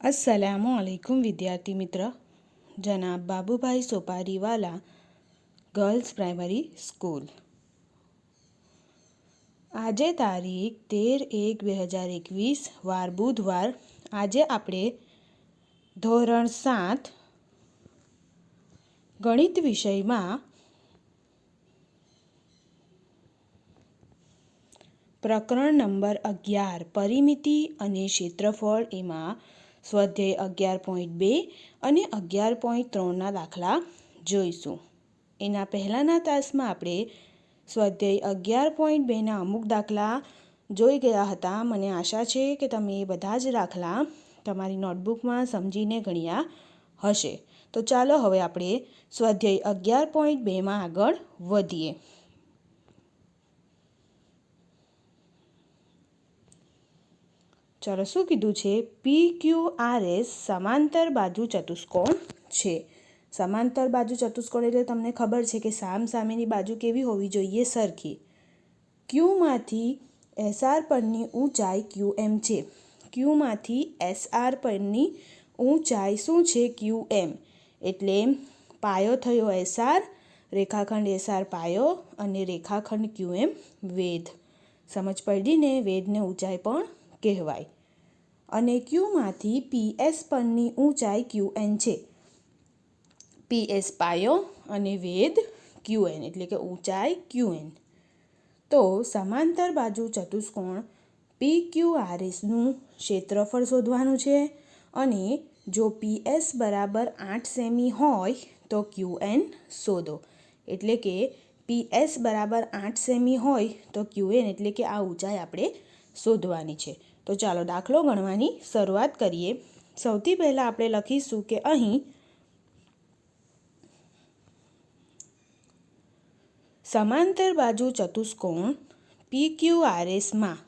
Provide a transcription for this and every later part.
અસલામુ અલૈકુમ વિદ્યાર્થી મિત્ર. જનાબ Babubhai Sopariwala girls primary school આજે તારીખ તેર એક બે હજાર એકવીસ, વાર બુધવાર. આજે આપણે ધોરણ સાત ગણિત વિષયમાં પ્રકરણ નંબર અગિયાર, પરિમિતિ અને ક્ષેત્રફળ એમાં સ્વાધ્યાય અગિયાર પોઈન્ટ બે અને અગિયાર પોઈન્ટ ત્રણના દાખલા જોઈશું. એના પહેલાંના તાસમાં આપણે સ્વાધ્યાય અગિયાર પોઈન્ટ બેના અમુક દાખલા જોઈ ગયા હતા. મને આશા છે કે તમે એ બધા જ દાખલા તમારી નોટબુકમાં સમજીને ગણ્યા હશે. તો ચાલો હવે આપણે સ્વાધ્યાય અગિયાર પોઈન્ટ બેમાં આગળ વધીએ. ચાલો શું કીધું છે? પી ક્યુ આર એસ સમાંતર બાજુ ચતુષ્કોણ છે. સમાંતર બાજુ ચતુષ્કોણ એટલે તમને ખબર છે કે સામ સામેની બાજુ કેવી હોવી જોઈએ સરખી. ક્યુમાંથી એસઆર પરની ઊંચાઈ ક્યુ એમ છે. ક્યુમાંથી એસઆર પરની ઊંચાઈ શું છે? Q M. એટલે પાયો થયો એસઆર રેખાખંડ એસઆર પાયો અને રેખાખંડ ક્યુ એમ વેધ. સમજ પડીને વેધને ઊંચાઈ પણ કહેવાય. અને ક્યુમાંથી પીએસ પરની ઊંચાઈ ક્યુએન છે? પીએસ પાયો અને વેદ ક્યુ એન, એટલે કે ઊંચાઈ ક્યુ એન. તો સમાંતર બાજુ ચતુષ્કોણ પી ક્યુ આર એસનું ક્ષેત્રફળ શોધવાનું છે અને જો પીએસ બરાબર આઠ સેમી હોય તો ક્યુ એન શોધો. એટલે કે પીએસ બરાબર આઠ સેમી હોય તો ક્યુએન એટલે કે આ ઊંચાઈ આપણે શોધવાની છે. તો ચાલો દાખલો ગણવાની શરૂઆત કરીએ. સૌથી પહેલાં આપણે લખીશું કે અહીં સમાંતર બાજુ ચતુષ્કોણ પી ક્યુ આર એસમાં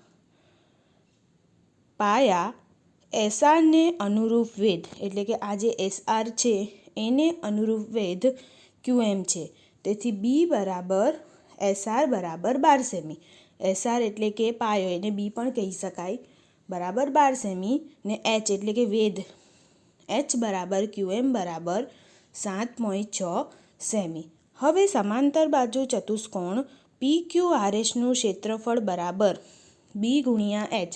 પાયા એસઆરને અનુરૂપ વેધ, એટલે કે આ જે એસઆર છે, એને અનુરૂપ વેધ ક્યુ એમ છે. તેથી બી બરાબર એસઆર બરાબર બાર સેમી એસઆર એટલે કે પાયો, એને બી પણ કહી શકાય. બરાબર બાર સેમી ને એચ એટલે કે વેધ એચ બરાબર ક્યુ એમ બરાબર સાત પોઈન્ટ છ સેમી. હવે સમાંતર બાજુ ચતુષ્કોણ પી ક્યુ આર એસનું ક્ષેત્રફળ બરાબર બી ગુણ્યા એચ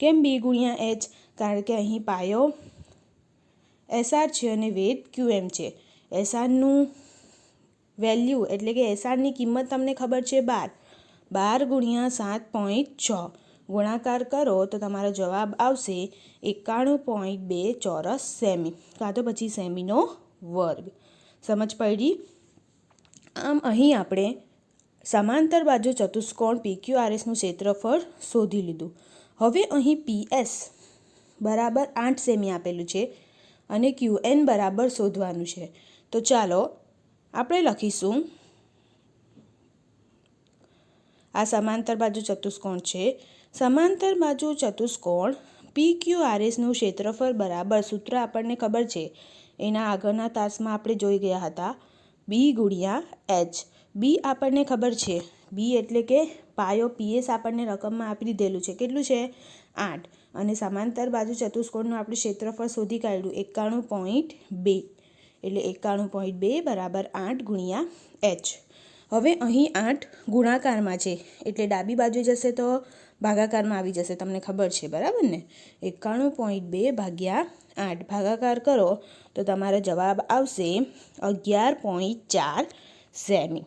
કેમ બી ગુણ્યા એચ કારણ કે અહીં પાયો એસઆર છે અને વેધ ક્યુ એમ છે. એસઆરનું વેલ્યુ એટલે કે એસઆરની કિંમત તમને ખબર છે બાર. બાર ગુણ્યા સાત પોઈન્ટ છ. ગુણાકાર કરો તો તમારો જવાબ આવશે એકાણું પોઈન્ટ બે ચોરસ સેમી. કાં તો પછી સેમીનો વર્ગ. સમજ પડી? આમ અહીં આપણે સમાંતર બાજુ ચતુષ્કોણ પીક્યુઆરએસનું ક્ષેત્રફળ શોધી લીધું. હવે અહીં પીએસ બરાબર આઠ સેમી આપેલું છે અને ક્યુ એન બરાબર શોધવાનું છે. તો ચાલો આપણે લખીશું આ સમાંતર બાજુ ચતુષ્કોણ છે. સમાંતર બાજુ ચતુષ્કોણ પી ક્યુ આર એસનું ક્ષેત્રફળ બરાબર સૂત્ર આપણને ખબર છે. એના આગળના તાસમાં આપણે જોઈ ગયા હતા. બી ગુણ્યા એચ. બી આપણને ખબર છે. બી એટલે કે પાયો પીએસ આપણને રકમમાં આપી દીધેલું છે. કેટલું છે? આઠ. અને સમાંતર બાજુ ચતુષ્કોણનું આપણે ક્ષેત્રફળ શોધી કાઢ્યું. એકાણું પોઈન્ટ બે. એટલે એકાણું પોઈન્ટ બે બરાબર આઠ ગુણ્યા એચ. હવે અહીં આઠ ગુણાકારમાં છે. એટલે ડાબી બાજુ જશે તો ભાગાકારમાં આવી જશે, તમને ખબર છે, બરાબર ને? એકાણું પોઈન્ટ બે ભાગ્યા આઠ. ભાગાકાર કરો તો તમારો જવાબ આવશે અગિયાર પોઈન્ટ ચાર સેમી.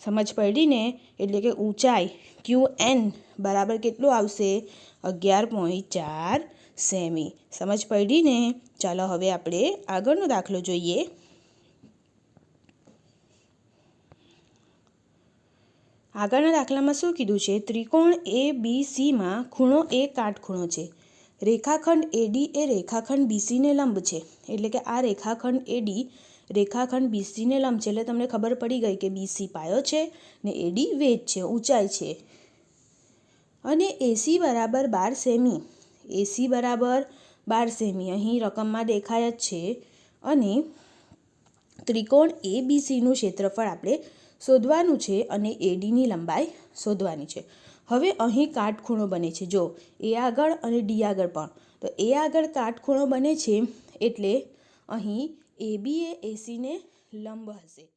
સમજ પડી ને? એટલે કે ઊંચાઈ ક્યુ એન બરાબર કેટલું આવશે? અગિયાર પોઈન્ટ ચાર સેમી. સમજ પડી ને? ચાલો હવે આપણે આગળનો દાખલો જોઈએ. આગળના દાખલામાં શું કીધું છે? ત્રિકોણ એ બી સીમાં ખૂણો એ કાટખૂણો છે. રેખાખંડ એડી એ રેખાખંડ બીસીને લંબ છે. એટલે કે આ રેખાખંડ એડી રેખાખંડ બીસીને લંબ છે. એટલે તમને ખબર પડી ગઈ કે બીસી પાયો છે ને એડી વેધ છે, ઊંચાઈ છે. અને એસી બરાબર બાર સેમી. એસી બરાબર બાર સેમી. અહીં રકમમાં દેખાય જ છે. અને ત્રિકોણ એ બીસીનું ક્ષેત્રફળ આપણે શોધવાનું છે અને એડીની લંબાઈ શોધવાની છે. હવે અહીં કાટખૂણો બને છે. જો, એ આગળ અને ડી આગળ પણ. તો એ આગળ કાટખૂણો બને છે એટલે અહીં એ બી એ એસીને લંબ હશે.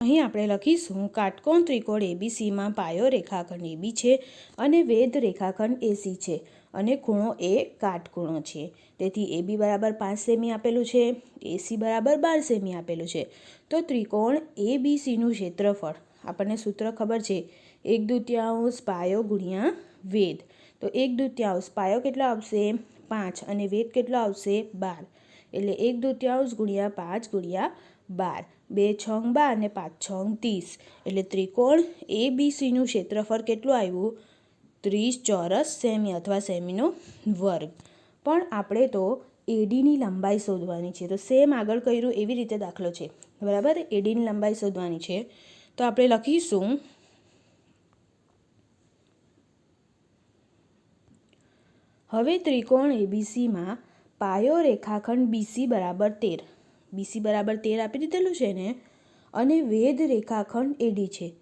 અહીં આપણે લખીશું, કાટકોણ ત્રિકોણ એબીસીમાં પાયો રેખાખંડ એબી છે અને વેધ રેખાખંડ એસી છે. અને ખૂણો એ કાટખૂણો છે. તેથી એબી બરાબર પાંચ સેમી આપેલું છે એસી બરાબર બાર સેમી આપેલું છે. તો ત્રિકોણ એ બી સીનું ક્ષેત્રફળ. આપણને સૂત્ર ખબર છે, એક દુત્યાંશ પાયો ગુણ્યા વેદ તો એક દુત્યાંશ પાયો કેટલો આવશે? પાંચ. અને વેદ કેટલો આવશે? બાર. એટલે એક દુત્યાંશ ગુણ્યા પાંચ ગુણ્યા બાર. બે છંગ બાર અને પાંચ છંગ ત્રીસ. એટલે ત્રિકોણ એ બી સીનું ક્ષેત્રફળ કેટલું આવ્યું? ત્રીસ ચોરસ સેમી અથવા સેમીનો વર્ગ. પણ આપણે તો એડીની લંબાઈ શોધવાની છે. તો સેમ આગળ કર્યું એવી રીતે દાખલો છે. બરાબર? એડીની લંબાઈ શોધવાની છે. તો આપણે લખીશું. હવે ત્રિકોણ એબીસીમાં પાયો રેખાખંડ બીસી બરાબર તેર. બીસી બરાબર તેર આપી દીધેલું છે ને? અને વેદ રેખાખંડ એડી છે.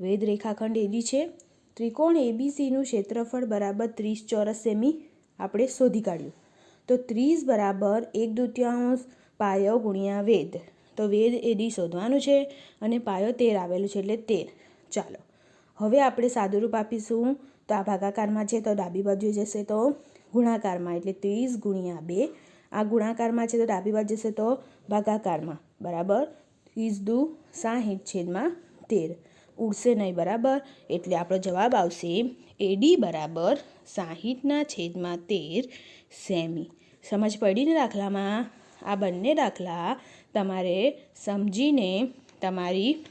વેદ રેખાખંડ એડી છે. ત્રિકોણ એબીસીનું ક્ષેત્રફળ બરાબર ત્રીસ ચોરસ સેમી આપણે શોધી કાઢ્યું. તો ત્રીસ બરાબર એક દુત્યાંશ પાયો ગુણ્યા વેદ. તો વેદ એ ડી શોધવાનું છે અને પાયો તેર આવેલું છે એટલે તેર. ચાલો, હવે આપણે સાદુરૂપ આપીશું. તો આ ભાગાકારમાં છે તો ડાબી બાજુ જશે તો ગુણાકારમાં એટલે ત્રીસ ગુણ્યા બે. આ ગુણાકારમાં છે તો ડાબી બાજુ જશે તો ભાગાકારમાં. બરાબર? ત્રીસ દુ સાહીઠ છેદમાં તેર. ઉડશે નહીં, બરાબર? એટલે આપણો જવાબ આવશે એડી બરાબર સાહીઠના છેદમાં તેર સેમી. સમજ પડીને દાખલામાં? આ બંને દાખલા તમારે સમજીને તમારી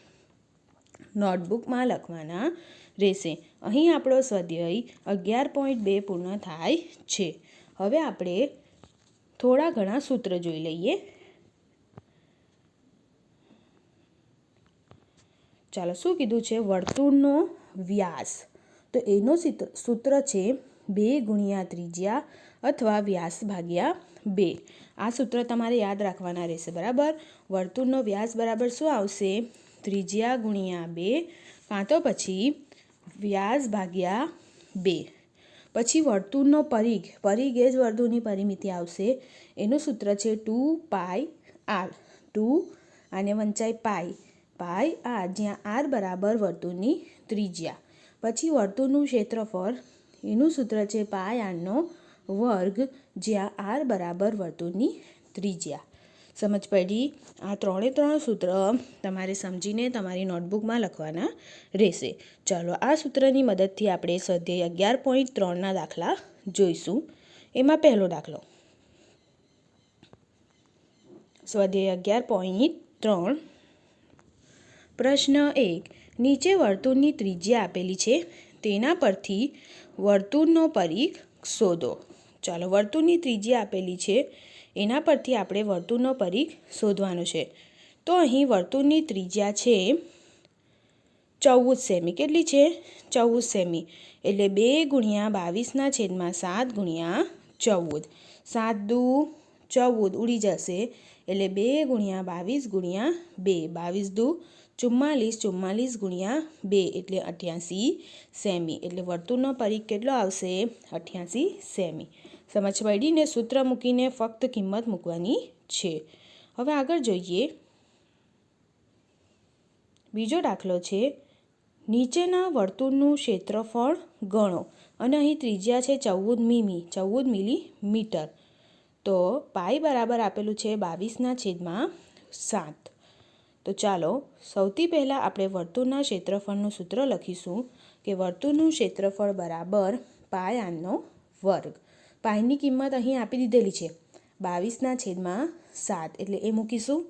નોટબુકમાં લખવાના રહેશે. અહીં આપણો સ્વાધ્યાય અગિયાર પોઈન્ટ બે પૂર્ણ થાય છે. હવે આપણે થોડા ઘણા સૂત્ર જોઈ લઈએ. ચાલો શું કીધું છે? વર્તુળનો વ્યાસ. તો એનો સૂત્ર છે બે ગુણ્યા ત્રિજ્યા અથવા વ્યાસ ભાગ્યા બે. આ સૂત્ર તમારે યાદ રાખવાના રહેશે, બરાબર? વર્તુળનો વ્યાસ બરાબર શું આવશે? ત્રિજ્યા ગુણ્યા બે, કાં તો પછી વ્યાસ ભાગ્યા બે. પછી વર્તુળનો પરિઘ પરિઘ એ જ વર્તુળની પરિમિતિ આવશે. એનું સૂત્ર છે ટુ પાય આર, ટુ અને વંચાય પાય પાય આર જ્યાં આર બરાબર વર્તુળની ત્રિજ્યા. પછી વર્તુળનું ક્ષેત્રફળ, એનું સૂત્ર છે પાય આરનો વર્ગ જ્યાં આર બરાબર વર્તુળની ત્રિજ્યા. સમજ પડી? આ ત્રણે ત્રણ સૂત્ર તમારે સમજીને તમારી નોટબુકમાં લખવાના રહેશે. ચાલો આ સૂત્રની મદદથી આપણે સ્વાધ્યાય અગિયાર પોઈન્ટ ત્રણના દાખલા જોઈશું. એમાં પહેલો દાખલો. સ્વાધ્યાય અગિયાર પોઈન્ટ ત્રણ પ્રશ્ન એક. નીચે વર્તુળની ત્રિજ્યા આપેલી છે. તેના પરથી વર્તુળનો પરિઘ શોધો. ચાલો, વર્તુળની ત્રિજ્યા આપેલી છે. એના પરથી આપણે વર્તુળનો પરિઘ શોધવાનો છે. તો અહીં વર્તુળની ત્રિજ્યા છે ચૌદ સેમી. કેટલી છે? ચૌદ સેમી. એટલે બે ગુણ્યા બાવીસના છેદમાં સાત ગુણ્યા ચૌદ. સાત દુ ચૌદ ઉડી જશે. એટલે બે ગુણ્યા બાવીસ ગુણ્યા બે. બાવીસ દુ ચુમ્માલીસ ચુમ્માલીસ ગુણ્યા બે એટલે અઠ્યાસી સેમી. એટલે વર્તુળનો પરિઘ કેટલો આવશે? અઠ્યાસી સેમી. સમજ પડીને સૂત્ર મૂકીને ફક્ત કિંમત મૂકવાની છે. હવે આગળ જોઈએ. બીજો દાખલો છે. નીચેના વર્તુળનું ક્ષેત્રફળ ગણો. અને અહીં ત્રિજ્યા છે ચૌદ મીમી, ચૌદ મિલીમીટર. તો પાઈ બરાબર આપેલું છે બાવીસના છેદમાં સાત. તો ચાલો સૌથી પહેલાં આપણે વર્તુળના ક્ષેત્રફળનું સૂત્ર લખીશું કે વર્તુળનું ક્ષેત્રફળ બરાબર પાય આનનો વર્ગ. પાયની કિંમત અહીં આપી દીધેલી છે. બાવીસના છેદમાં સાત એટલે એ મૂકીશું.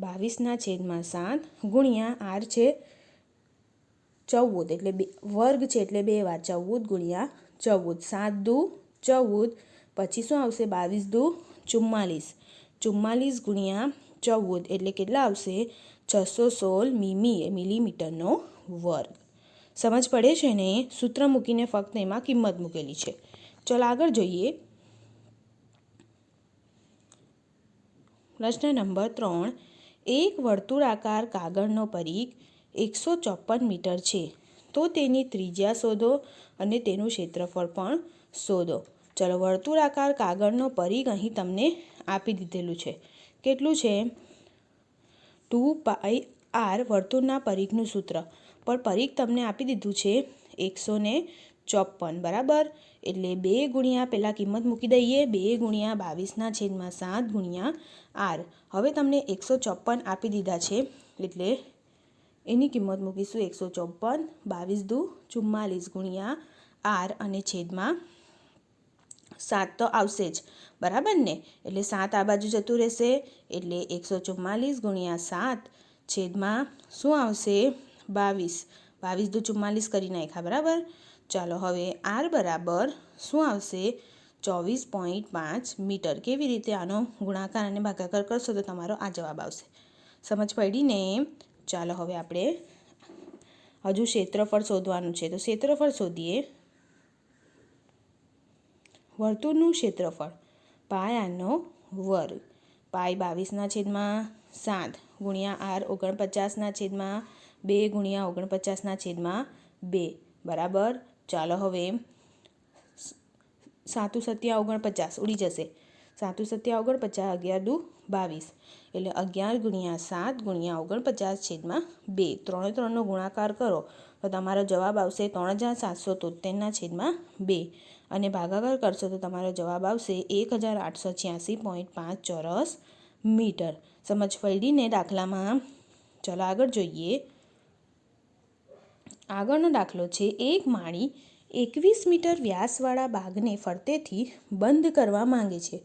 બાવીસના છેદમાં સાત ગુણ્યા આર છે ચૌદ એટલે બે, વર્ગ છે એટલે બે વાર ચૌદ ગુણ્યા ચૌદ. સાત દુ ચૌદ, પછી શું આવશે? બાવીસ દુ ચુમ્માલીસ. ચુમ્માલીસ ગુણ્યા ચૌદ એટલે કેટલા આવશે? છસો સોળ મીમી મિલીમીટરનો વર્ગ. સમજ પડે છે ને? સૂત્ર મૂકીને ફક્ત એમાં કિંમત મૂકેલી છે. ચલો આગળ જોઈએ. પ્રશ્ન નંબર ત્રણ. એક વર્તુળાકાર કાગળનો પરીખ એકસો ચોપન મીટર છે. તો તેની ત્રિજ્યા શોધો અને તેનું ક્ષેત્રફળ પણ શોધો. ચલો વર્તુળાકાર કાગળનો પરીખ અહીં તમને આપી દીધેલું છે. કેટલું છે? ટુ પાઈ આર વર્તુળના પરિઘનું સૂત્ર. પણ પરિઘ તમને આપી દીધું છે એકસો ને ચોપન બરાબર? એટલે બે ગુણ્યા પહેલાં કિંમત મૂકી દઈએ, બે ગુણ્યા બાવીસના છેદમાં સાત ગુણ્યા આર. હવે તમને એકસો ચોપન આપી દીધા છે, એટલે એની કિંમત મૂકીશું એકસો ચોપન બાવીસ દુ ચુમ્માલીસ ગુણ્યા આર અને છેદમાં સાત તો આવશે જ. બરાબર ને? એટલે સાત આ બાજુ જતું રહેશે. એટલે એકસો ચુમ્માલીસ ગુણ્યા સાત છેદમાં શું આવશે? બાવીસ. બાવીસ દુ ચુમ્માલીસ કરી નાખ્યા, બરાબર? ચાલો હવે આર બરાબર શું આવશે? ચોવીસ પોઈન્ટ પાંચ મીટર. કેવી રીતે આનો ગુણાકાર અને ભાગાકાર કરશો તો તમારો આ જવાબ આવશે. સમજ પડીને ચાલો હવે આપણે હજુ ક્ષેત્રફળ શોધવાનું છે. તો ક્ષેત્રફળ શોધીએ. વર્તુળનું ક્ષેત્રફળ. પાયાનો વર્ગ. પાય બાવીસના છેદમાં સાત ગુણ્યા આર ઓગણપચાસના છેદમાં બે ગુણ્યા ઓગણપચાસના છેદમાં બે. બરાબર? ચાલો હવે સાતું સત્યા ઓગણપચાસ ઉડી જશે. સાતું સત્યા ઓગણપચાસ અગિયાર દુ બાવીસ. એટલે અગિયાર ગુણ્યા સાત ગુણ્યા ઓગણપચાસ છેદમાં બે. ત્રણે ત્રણનો ગુણાકાર કરો. તો તમારો જવાબ આવશે ત્રણ હજાર સાતસો તોતેરના છેદમાં બે. અને ભાગાકાર કરશો તો તમારો જવાબ આવશે એક હજાર આઠસો છ્યાસી પોઈન્ટ પાંચ ચોરસ મીટર. સમજ પડીને દાખલામાં ચલો આગળ જોઈએ. આગળનો દાખલો છે, એક માળી એકવીસ મીટર વ્યાસવાળા બાગને ફરતેથી બંધ કરવા માંગે છે.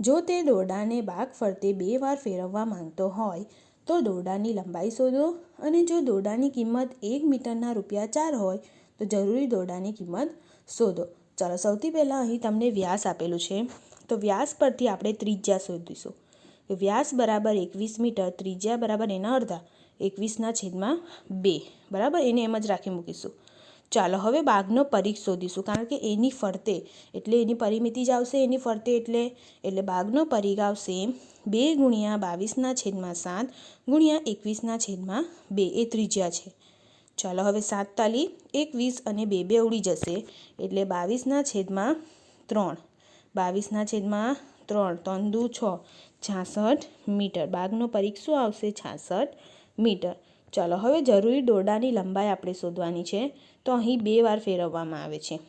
જો તે દોરડાને બાગ ફરતે બે વાર ફેરવવા માંગતો હોય, તો દોરડાની લંબાઈ શોધો અને જો દોરડાની કિંમત એક મીટરના રૂપિયા ચાર હોય, તો જરૂરી દોરડાની કિંમત શોધો. ચાલો, સૌથી પહેલાં અહીં તમને વ્યાસ આપેલું છે. તો વ્યાસ પરથી આપણે ત્રિજ્યા શોધીશું. વ્યાસ બરાબર એકવીસ મીટર, ત્રિજ્યા બરાબર એના અડધા, એકવીસના છેદમાં બે. બરાબર? એને એમ જ રાખી મૂકીશું. ચાલો, હવે બાગનો પરિઘ શોધીશું, કારણ કે એની ફરતે, એટલે એની પરિમિતિ જ આવશે એની ફરતે એટલે એટલે બાગનો પરિઘ આવશે બે ગુણ્યા બાવીસના છેદમાં સાત ગુણ્યા એકવીસના છેદમાં બે. એ ત્રિજ્યા છે. ચાલો હવે સાત તાલી, એક વીસ અને બે બે ઉડી જશે. એટલે બાવીસના છેદમાં ત્રણ. બાવીસના છેદમાં ત્રણ ત્રણ દુ છ, છાસઠ મીટર. બાગનો પરીખ શું આવશે છાસઠ મીટર. ચાલો હવે જરૂરી દોરડાની લંબાઈ આપણે શોધવાની છે. તો અહીં બે વાર ફેરવવામાં આવે છે.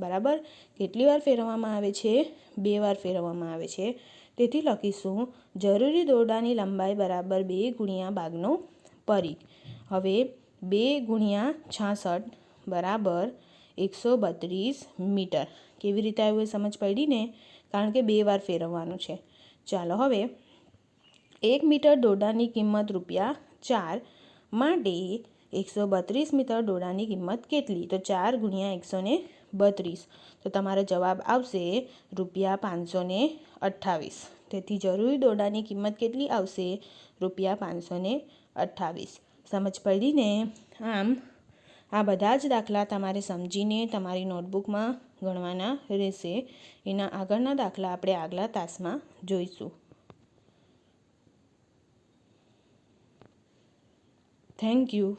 બરાબર? કેટલી વાર ફેરવવામાં આવે છે? બે વાર ફેરવવામાં આવે છે. તેથી લખીશું, જરૂરી દોરડાની લંબાઈ બરાબર બે ગુણ્યા બાગનો પરીખ. હવે બે ગુણ્યા છાસઠ બરાબર એકસો બત્રીસ મીટર. કેવી રીતે આવ્યું એ સમજ પડી ને કારણ કે બે વાર ફેરવવાનું છે. ચાલો હવે એક મીટર દોરડાની કિંમત રૂપિયા ચાર માટે એકસો બત્રીસ મીટર દોરડાની કિંમત કેટલી? તો ચાર ગુણ્યા એકસો ને બત્રીસ. તો તમારો જવાબ આવશે રૂપિયા પાંચસો ને અઠ્ઠાવીસ. તેથી જરૂરી દોરડાની કિંમત કેટલી આવશે? રૂપિયા પાંચસો ને અઠ્ઠાવીસ. સમજ પડીને આમ આ બધા જ દાખલા તમારે સમજીને તમારી નોટબુકમાં ગણવાના રહેશે. એના આગળના દાખલા આપણે આગલા તાસમાં જોઈશું. Thank you